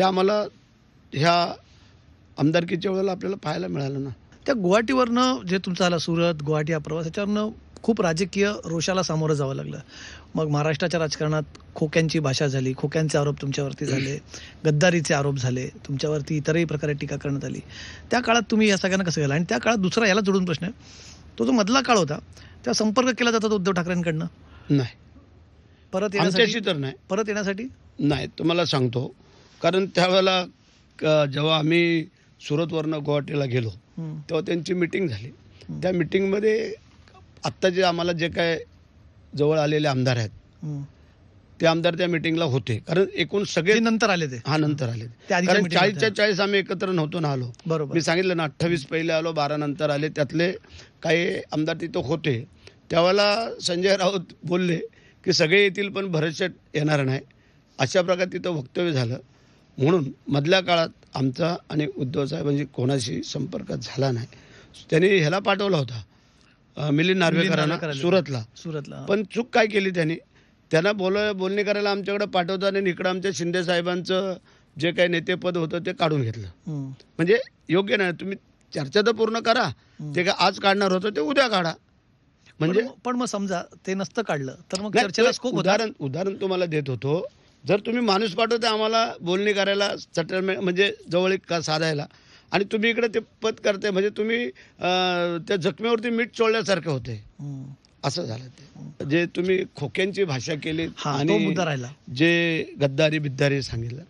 ते आम्हाला ह्या आमदारकीच्या वेळेला आपल्याला पाहायला मिळालं ना. त्या गुवाहाटीवरनं जे तुमचा आला सुरत गुवाहाटी हा प्रवास याच्यावरनं खूप राजकीय रोषाला सामोरं जावं लागलं. मग महाराष्ट्राच्या राजकारणात खोक्यांची भाषा झाली खोक्यांचे आरोप तुमच्यावरती झाले गद्दारीचे आरोप झाले तुमच्यावरती इतरही प्रकारे टीका करण्यात आली. त्या काळात तुम्ही या सगळ्यांना कसं केलं आणि त्या काळात दुसरा याला जोडून प्रश्न आहे. तो जो मधला काळ होता त्या संपर्क केला जातात उद्धव ठाकरेंकडनं? नाही. परत येण्यासाठी तर नाही. परत येण्यासाठी? नाही तुम्हाला सांगतो. कारण त्यावेळेला जेव्हा आम्ही सुरतवरनं गुवाहाटीला गेलो तेव्हा त्यांची मिटिंग झाली. त्या मिटिंगमध्ये आत्ता जे आम्हाला जे काय जवळ आलेले आमदार आहेत. ते आमदार त्या मिटिंगला होते. कारण एकूण सगळे नंतर आले ते. हा नंतर आले कारण चाळीसच्या. चाळीस आम्ही एकत्र नव्हतो ना आलो. बरोबर. मी सांगितलं ना अठ्ठावीस पहिले आलो बारा नंतर आले. त्यातले काही आमदार तिथं होते. त्यावेळेला संजय राऊत बोलले की सगळे येतील पण भरतशेट येणार नाही. अशा प्रकारे तिथं वक्तव्य झालं. म्हणून मधल्या काळात आमचा आणि उद्धव साहेबांची कोणाशी संपर्क झाला नाही. त्यांनी ह्याला पाठवला होता. मिलिंद नार्वेकरांना. सुरतला. सुरतला. पण चूक काय केली त्यांनी? त्यांना बोल बोलणी करायला आमच्याकडे पाठवताना आणि इकडं आमच्या शिंदे साहेबांचं जे काही नेतेपद होतं ते काढून घेतलं. म्हणजे योग्य नाही. तुम्ही चर्चा तर पूर्ण करा. ते काय आज काढणार होतं ते उद्या काढा. म्हणजे पण- मग समजा ते नसतं काढलं तर मग चर्चेला उदाहरण उदाहरण तुम्हाला देत होतो. जर तुम्ही माणूस पाठवते आम्हाला बोलणी करायला सेटलमेंट म्हणजे जवळीक का साधायला. आणि तुम्ही इकडे ते पद करते म्हणजे तुम्ही त्या जखमेवरती मीठ चोळल्यासारखं होते. असं झालं ते. जे तुम्ही खोक्यांची भाषा केली आणि जे गद्दारी बिद्दारी सांगितलं.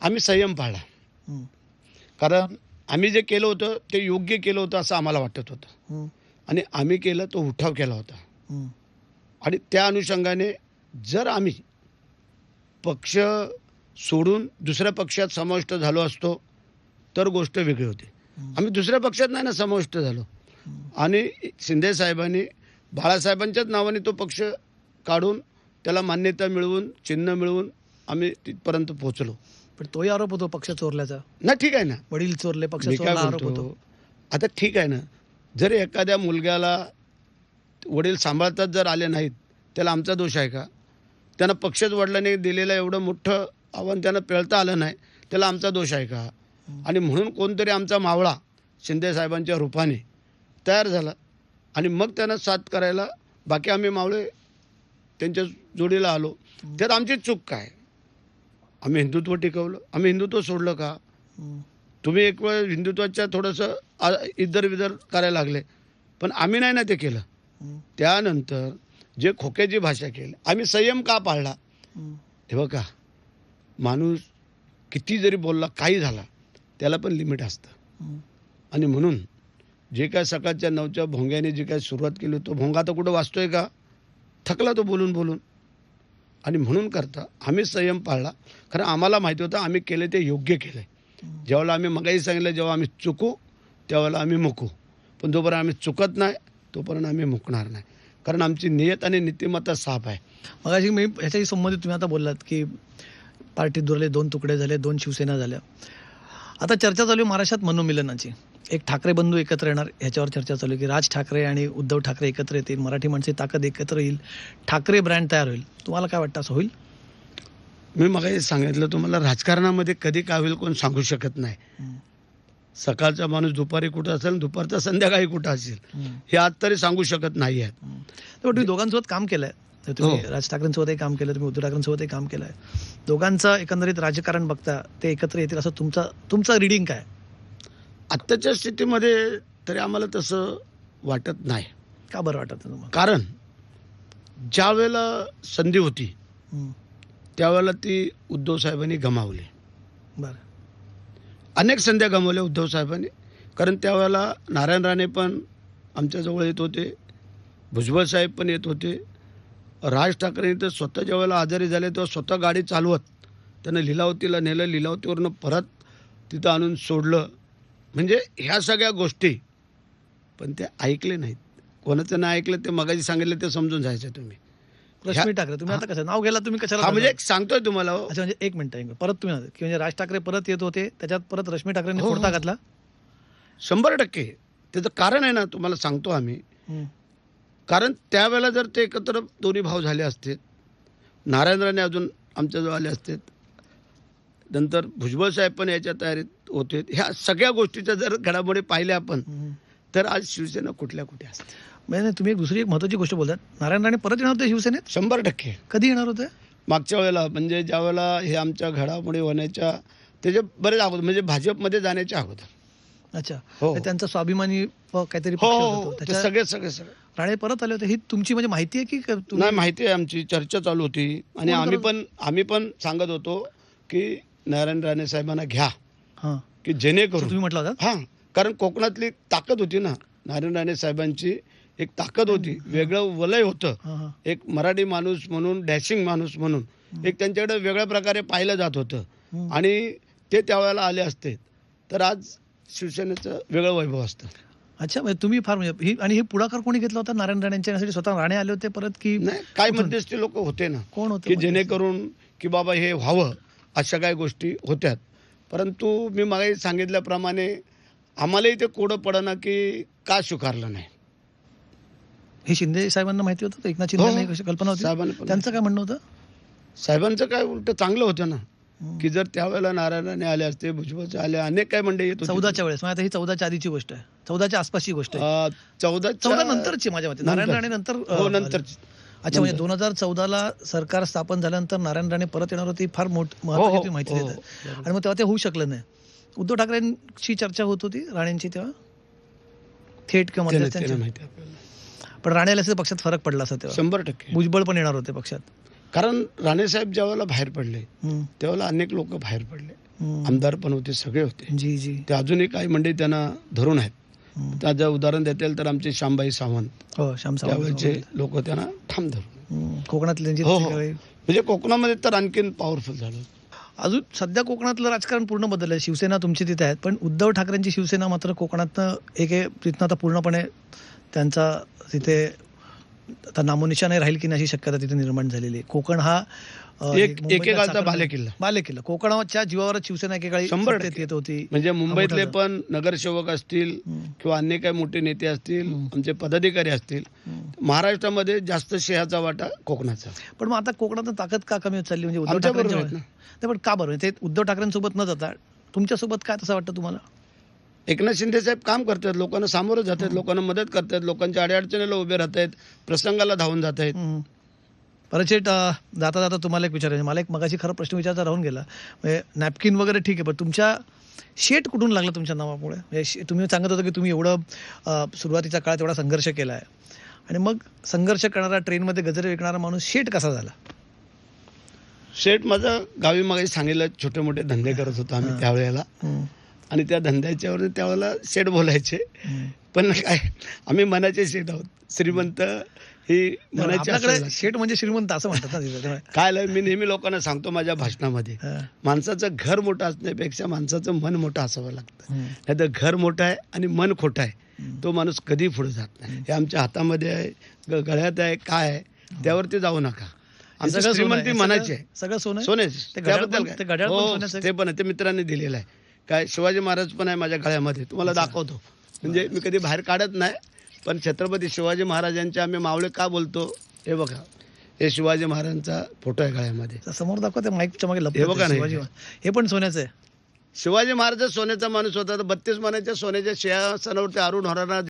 आम्ही संयम पाळला कारण आम्ही जे केलं होतं ते योग्य केलं होतं असं आम्हाला वाटत होतं. आणि आम्ही केलं तो उठाव केला होता. आणि त्या अनुषंगाने जर आम्ही पक्ष सोडून दुसऱ्या पक्षात समाविष्ट झालो असतो तर गोष्ट वेगळी होती. आम्ही दुसऱ्या पक्षात नाही ना समाविष्ट झालो. आणि शिंदे साहेबांनी बाळासाहेबांच्याच नावाने तो पक्ष काढून त्याला मान्यता मिळवून चिन्ह मिळवून आम्ही तिथपर्यंत पोहोचलो. पण तोही आरोप होतो पक्ष चोरल्याचा. ना ठीक आहे ना. वडील चोरले पक्ष चोरला आरोप होतो. आता ठीक आहे ना. जर एखाद्या मुलग्याला वडील सांभाळतात जर आले नाहीत त्याला आमचा दोष आहे का? त्यांना पक्षच वडिलांनी दिलेलं एवढं मोठं आव्हान त्यांना पेळता आलं नाही. त्याला आमचा दोष आहे का? आणि म्हणून कोणतरी आमचा मावळा शिंदे साहेबांच्या रूपाने तयार झाला. आणि मग त्यांना साथ करायला बाकी आम्ही मावळे त्यांच्या जोडीला आलो. त्यात आमची चूक काय? आम्ही हिंदुत्व टिकवलं. आम्ही हिंदुत्व सोडलं का? तुम्ही एक वेळ हिंदुत्वाच्या थोडंसं इधर इदर विदर करायला लागले. पण आम्ही नाही ना ते केलं. त्यानंतर जे खोक्याची भाषा केली. आम्ही संयम का पाळला. हे बघा. माणूस किती जरी बोलला काही झाला त्याला पण लिमिट असतं. आणि म्हणून जे काय सकाळच्या नऊच्या भोंग्याने जे काय सुरुवात केली तो भोंगा तर कुठं वाचतोय का? थकला तो बोलून बोलून. आणि म्हणून करता आम्ही संयम पाळला. कारण आम्हाला माहिती होतं आम्ही केले ते योग्य केलं जेव्हा आम्ही मगाही सांगितलं जेव्हा आम्ही चुकू त्यावेळेला आम्ही मुकू. पण जोपर्यंत आम्ही चुकत नाही तोपर्यंत आम्ही मुकणार नाही. कारण आमची नियत आणि नीतिमत्ता साफ आहे. मगाशी मी ह्याच्याशी संबंधित तुम्ही आता बोललात की पार्टीत दुरले दोन तुकडे झाले दोन शिवसेना झाल्या. आता चर्चा चालू आहे महाराष्ट्रात मनोमिलनाची. एक ठाकरे बंधू एकत्र येणार ह्याच्यावर चर्चा चालू आहे की राज ठाकरे आणि उद्धव ठाकरे एकत्र येतील मराठी माणसे ताकद एकत्र येईल ठाकरे ब्रँड तयार होईल. तुम्हाला काय वाटतं असं होईल? मी मगाही सांगितलं तुम्हाला राजकारणामध्ये कधी काय होईल कोण सांगू शकत नाही. सकाळचा माणूस दुपारी कुठं असेल दुपारचा संध्याकाळी कुठं असेल हे आज तरी सांगू शकत नाही आहेत तुम्ही दोघांसोबत काम केलंय. तुम्ही हो. राज ठाकरेंसोबतही काम केलं तुम्ही उद्धव ठाकरेंसोबतही काम केलंय. दोघांचं एकंदरीत राजकारण बघता ते एकत्र येतील असं तुमचं तुमचं रिडिंग काय? आत्ताच्या स्थितीमध्ये तरी आम्हाला तसं वाटत नाही. का बरं वाटत तुम्हाला? कारण ज्या वेळेला संधी होती त्यावेळेला ती उद्धव साहेबांनी गमावली. बरं. अनेक संध्या गमावल्या उद्धव साहेबांनी कारण त्यावेळेला नारायण राणे पण आमच्याजवळ येत होते. भुजबळ साहेब पण येत होते. राज ठाकरे तर स्वतः वेळेला आजारी झाले तेव्हा स्वतः गाडी चालवत त्यानं लिलावतीला नेलं. लिलावतीवरनं परत तिथं आणून सोडलं. म्हणजे ह्या सगळ्या गोष्टी पण ते ऐकले नाहीत. कोणाचं नाही ऐकलं ते मगाशी सांगितलं ते समजून जायचं तुम्ही. रश्मी ठाकरे तुम्ही आता कसं नाव घ्यायला तुम्ही कशाला हा म्हणजे? एक सांगतोय तुम्हाला. हो. अच्छा म्हणजे एक मिनिट एक मिनिट. परत तुम्ही की म्हणजे राज ठाकरे परत येत होते त्याच्यात परत रश्मी ठाकरेंनी हो, हो. घातला? शंभर टक्के. त्याचं कारण आहे ना तुम्हाला सांगतो आम्ही. कारण त्यावेळेला जर ते एकत्र दोन्ही भाव झाले असते नारायण राणे अजून आमच्याजवळ आले असते नंतर भुजबळ साहेब पण याच्या तयारीत होते. ह्या सगळ्या गोष्टीच्या जर घडामोडी पाहिल्या आपण. तर आज शिवसेना कुठल्या कुठे असते? म्हणजे तुम्ही एक दुसरी एक महत्वाची गोष्ट बोलतात नारायण राणे परत येणार होते शिवसेनेत? शंभर टक्के. कधी येणार होते? मागच्या वेळेला म्हणजे ज्या वेळेला हे आमच्या घडामोडी होण्याच्या त्याच्या बरेच अगोदर म्हणजे भाजपमध्ये जाण्याच्या अगोदर. अच्छा. हो. त्यांचा स्वाभिमानी काहीतरी हो हो सगळे सगळे सगळे. राणे परत आले होते. ही तुमची म्हणजे माहिती आहे की तुम्ही नाही माहिती आहे आमची. चर्चा चालू होती. आणि आम्ही पण आम्ही पण सांगत होतो की नारायण राणे साहेबांना घ्या. हां. की जेणेकरून तुम्ही म्हटलं होतं? हां. कारण कोकणातली ताकद होती ना. नारायण राणे साहेबांची एक ताकद होती. वेगळं वलय होतं. हां हां. एक मराठी माणूस म्हणून डॅशिंग माणूस म्हणून. एक त्यांच्याकडे वेगळ्या प्रकारे पाहिलं जात होतं. हम्म. आणि ते त्यावेळेला आले असते. तर आज शिवसेनेचं वेगळं वैभव असतं. अच्छा म्हणजे तुम्ही फार म्हणजे ही आणि हे पुढाकार कोणी घेतला होता? नारायण राणेंच्या यासाठी स्वतः राणे आले होते परत की नाही कुठून? मध्यस्थी लोक होते ना. कोण होते की जेणेकरून की बाबा हे व्हावं अशा काही गोष्टी होत्यात. परंतु मी मागे सांगितल्याप्रमाणे आम्हालाही ते कोडं पडना की का स्वीकारलं नाही. हे शिंदे साहेबांना माहिती होतं? एकनाथ शिंदे हो. यांना कशी कल्पना होती? साहेबांना पण- त्यांचं काय म्हणणं होतं? साहेबांचं काय उलट चांगलं होतं ना. की जर त्यावेळेला नारायणाने आले असते भुजबळचे आले अनेक काय होती. चौदाच्या वेळेस म्हणजे आता ही चौदाच्या आधीची गोष्ट आहे. चौदाच्या आसपासची गोष्ट आहे. चौदाच्या- चौदा नंतरची माझ्या मते. नारायण. राणे नंतर हो आले. नंतर अच्छा म्हणजे दोन हजार चौदाला सरकार स्थापन झाल्यानंतर नारायण राणे परत येणार होती फार मोठ हो, महत्वाची हो, तुम्ही माहिती हो, देताय. आणि मग तेव्हा ते होऊ शकलं नाही. उद्धव ठाकरेंची चर्चा होत होती राणेंची तेव्हा? थेट किंवा. पण राणे पक्षात फरक पडला असता तेव्हा. शंभर टक्के. भुजबळ पण येणार होते पक्षात. कारण राणेसाहेब ज्या वेळेला बाहेर पडले त्यावेळेला अनेक लोक बाहेर पडले. आमदार पण होते सगळे होते. जी जी. ते अजूनही काही मंडळी त्यांना धरून आहेत. त्याचं उदाहरण देता येईल तर आमचे श्यामबाई सावंत. हो त्यावेळेचे लोक त्यांना ठाम धरून. कोकणातले हो, हो. म्हणजे कोकणामध्ये तर आणखीन पॉवरफुल झालं. अजून सध्या कोकणातलं राजकारण पूर्ण बदललं आहे. शिवसेना तुमची तिथे आहेत पण उद्धव ठाकरेंची शिवसेना मात्र कोकणातनं एक एक तिथनं आता पूर्णपणे त्यांचा तिथे आता नामोनिशाने राहील की नाही अशी शक्यता तिथे निर्माण झालेली आहे. कोकण हा एकेकाळचा साकारला- बालेकिल्ला. बालेकिल्ला. कोकणाच्या जीवावरच शिवसेना एकेकाळी शंभर. येत होती. म्हणजे मुंबईतले पण नगरसेवक असतील किंवा अन्य काही मोठे नेते असतील. आमचे पदाधिकारी असतील. महाराष्ट्रामध्ये जास्त शेहाचा वाटा कोकणाचा. पण मग आता कोकणात ताकद का कमी होत चालली? म्हणजे उद्धव बरोबर नाही पण का बरं? ते उद्धव ठाकरेंसोबत न जाता तुमच्यासोबत काय तसं वाटतं तुम्हाला? एकनाथ शिंदे साहेब काम करतात लोकांना सामोरं जात आहेत लोकांना मदत करतात लोकांच्या अडीअडचणीला उभे राहत आहेत प्रसंगाला धावून जात आहेत. परचेट जाता जाता तुम्हाला एक विचारायचं मला एक मगाशी खरं प्रश्न विचारता राहून गेला. म्हणजे नॅपकिन वगैरे ठीक आहे पण तुमच्या शेट कुठून लागला तुमच्या नावामुळे? म्हणजे शे- तुम्ही सांगत होता की तुम्ही एवढं सुरुवातीच्या काळात एवढा संघर्ष केला आहे. आणि मग संघर्ष करणारा ट्रेनमध्ये गजरे विकणारा माणूस शेट कसा झाला? शेठ माझं गावी मग सांगितलं छोटे मोठे धंदे करत होतो आम्ही त्यावेळेला. आणि त्या धंद्याच्यावर त्यावेळेला शेठ बोलायचे. पण काय आम्ही मनाचे शेठ आहोत श्रीमंत ही मनाची. शेट म्हणजे श्रीमंत असं म्हणतात ना काय मी नेहमी लोकांना सांगतो माझ्या भाषणामध्ये माणसाचं घर मोठं असण्यापेक्षा माणसाचं मन मोठं असावं लागतं. नाही तर घर मोठं आहे आणि मन खोटं आहे. तो माणूस कधी पुढे जात नाही हे आमच्या हातामध्ये आहे गळ्यात आहे काय आहे त्यावरती जाऊ नका आमची. श्रीमंती मनाची आहे सगळं सोनं? सोने त्याबद्दल ते पण हो? ते पण ते मित्रांनी दिलेलं आहे काय शिवाजी महाराज पण आहे माझ्या गळ्यामध्ये. तुम्हाला दाखवतो. म्हणजे मी कधी बाहेर काढत नाही पण छत्रपती शिवाजी महाराजांचे आम्ही मावळे का बोलतो? हे बघा. हे शिवाजी महाराजांचा फोटो आहे गळ्यामध्ये. समोर दाखवा त्या माईकच्या मागे हे बघा ते ना शिवाजी हे. पण सोन्याचं आहे. शिवाजी महाराज सोन्याचा माणूस होता तर बत्तीस मनाच्या सोन्याच्या सिंहासनावरती अरुण होराना